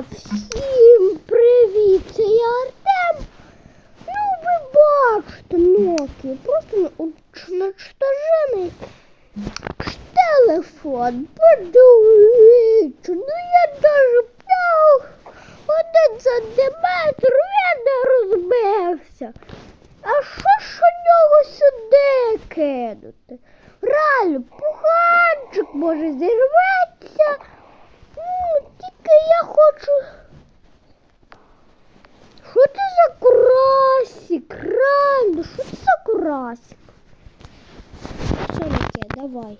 Всім привіт! Це я Артем. Ну, ви бачите, Nokia. Просто уничтожений телефон. Подивіться, ну я даже п'яв один сантиметр, він не розбився. А що ж у нього сюди кинути? Реально, пуганчик може зірветься. Я хочу. Що це за красик? Реально, що це за красик? Все, таке? давай.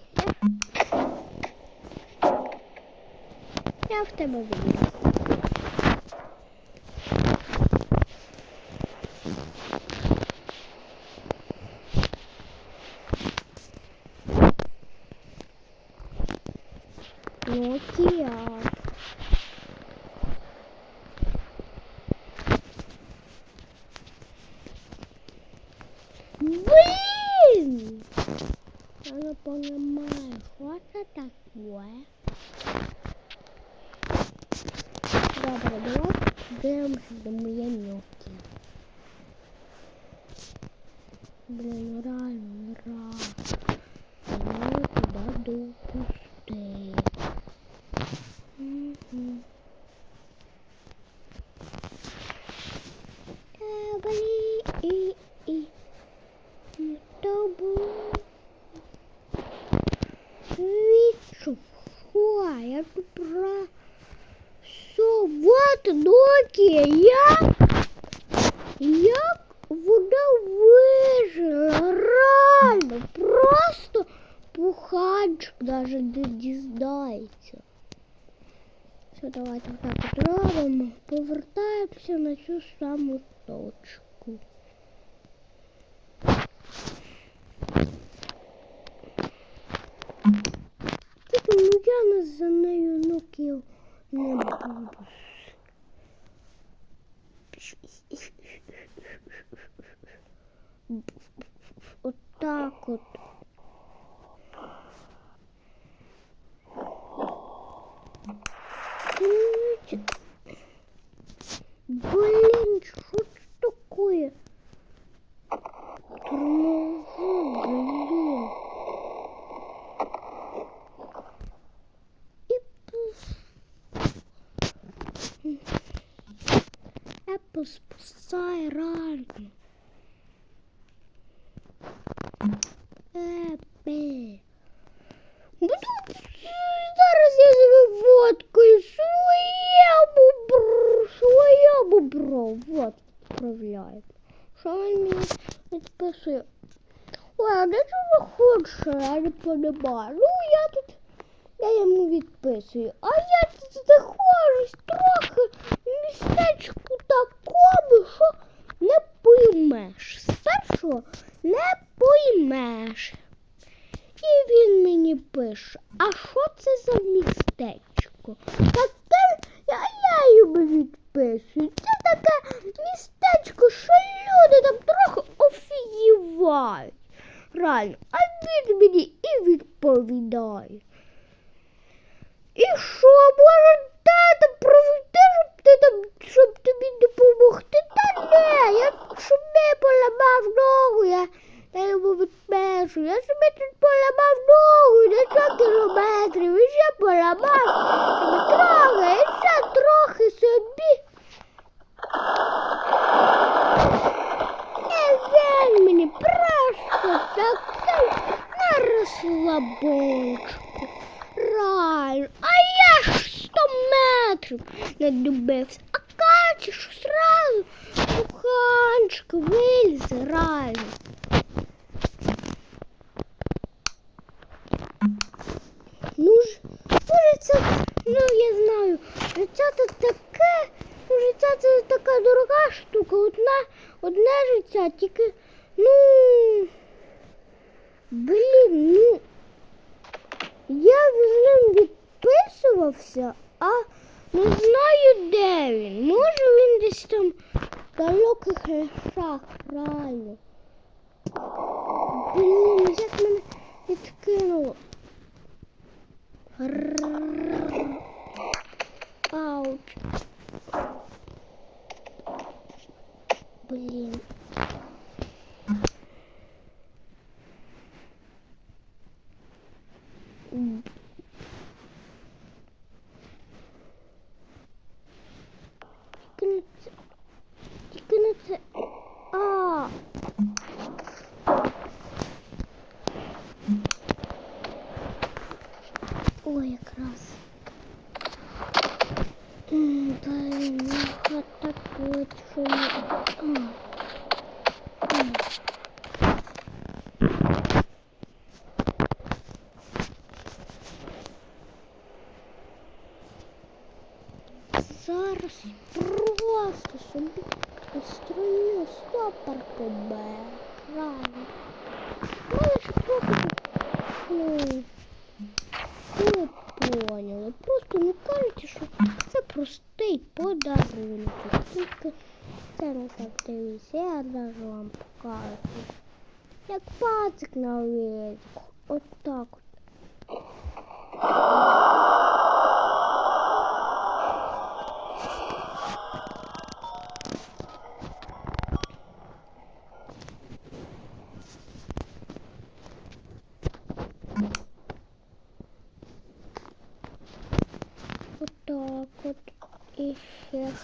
Я в тебе вірю. Nokia. Блин! Я не понимаю, что это такое. Добре, давай дивимося до моєї нюки. Блин, реально, реально. Я туди допустив. Мгм. Кабалі і і і тобу. Вічу, що я тут про... Все, вот Nokia, як, як вона вижила, реально, просто пуханчик даже не дізнається. Все, давайте так от робимо. Повертаємося на цю саму точку. Тільки ну я не за нею ноків не буду. От так от. Блин, что такое? Тормоза, блин. И пуф. Apple спасай реально. Що він мені відписує? Ой, а де ви хочете? Я не понимаю. Ну, я тут, я йому відписую. А я тут знаходжусь трохи в містечку такому, що не поймеш. Спершу не поймеш. І він мені пише, а що це за містечко? Таке, а я йому відписую. Це таке містечко, що люди там трохи офігівають. Реально, а він мені і відповідає. І що, може, тата проведи, щоб ти там, щоб тобі допомогти? Та не, я щоб не поламав ногу, я, я йому відпишу. Я собі тут поламав ногу, на 100 кілометрів, і ще поламав, собі трохи, і ще трохи собі. І він мені просто такий на. Реально, а я ж 100 метрів не добився. А Катя що сразу пуханчик виліз реально. Ну ж, може це, ну я знаю, життя то таке, ну життя це така дорога штука, одна, одне життя, тільки, ну, блін, ну, я з ним відписувався, а не знаю, де він. Може він десь там в далеких лісах, реально. Блін, як мене відкинуло. Ауч. Блін. М. Тільки не це. Тільки не це. А. Ой, якраз. М, Блин, ну хата точно. Зараз просто собі построю тебе. Реально. Ну, я ж трохи ну, не поняли. Просто не кажете, що це простий подарунок. Тільки це не так дивіться, я навіть вам покажу. Як пацик на вітку. От так от.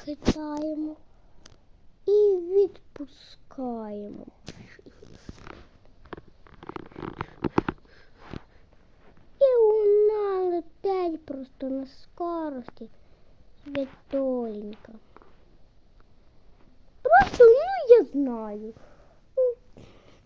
Хитаємо. І відпускаємо. І вона летить просто на скорості. Святоленька. Просто, ну я знаю.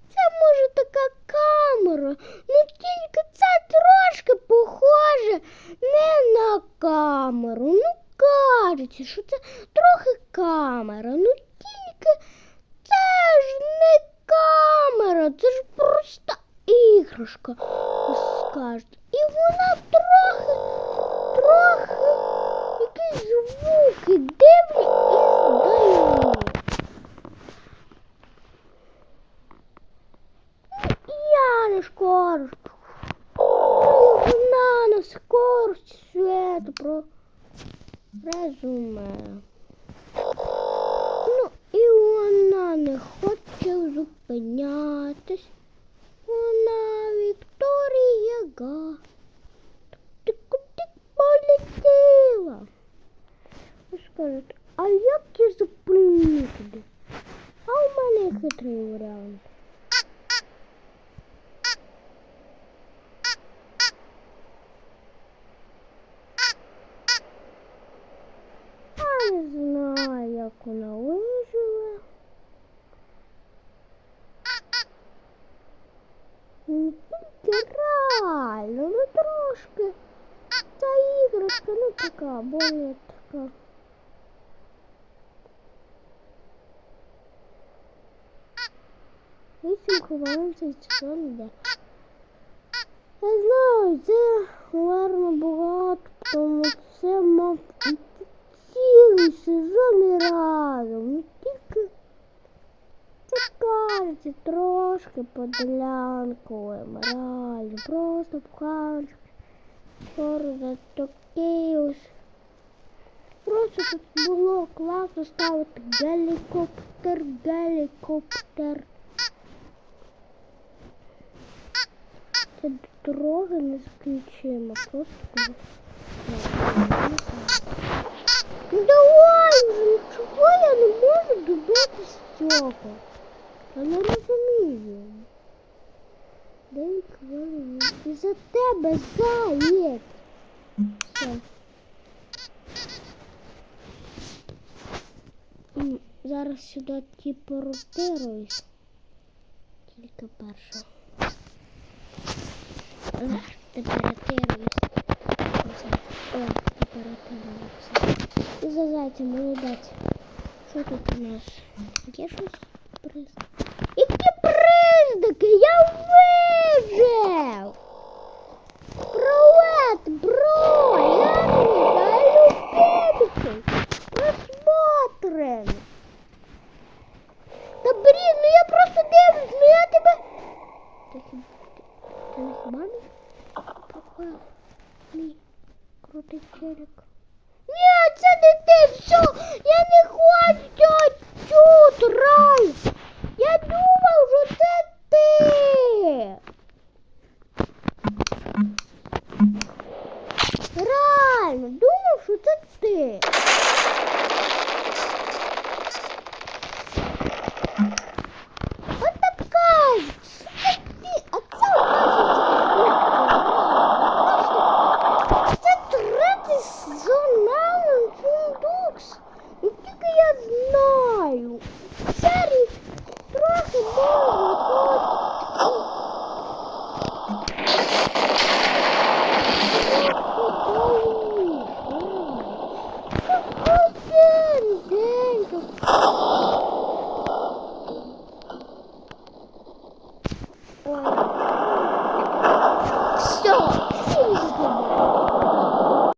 Це може така камера, ну тільки це трошки похоже не на камеру. Ну кажеться, що це трохи камера. Ну тільки це ж не камера, це ж просто іграшка. ви скажете. І вона трохи, трохи якісь звуки дивні і здає. Я на скорость. Вона на скорость світу про резюме. Ну і вона не хоче зупинятись. Вона Вікторія Га. Ти куди полетіла? Ви скажете, а як я зупиню туди? А у мене хитрий варіант. Я не знаю, як вона виживе. Ну, тільки реально, ну трошки. Ця более така. Вісім хвилин цей. Я знаю, це гарно багато, тому це мав цілий сезон і разом. Ну тільки це кажеться трошки подлянковим, реально, просто Форза Токіус. Просто тут було класно ставити гелікоптер, гелікоптер. Це дороги не закінчимо, просто. Давай вже, чого я не можу добитись цього? Я не розумію. Дев'ять хвилин. І за тебе заєць. Все. М, Зараз сюди типу ротируюсь. Тільки перше. Ех, Тепер ротируюсь. Оце. О, тепер ротируюся. І за зайця молодець. Що тут у нас? Є щось приз? Мій крутий челик. Ні, це не те, що я не хочу тут рай. Я думав, що це ти. Реально, думав, що це ти.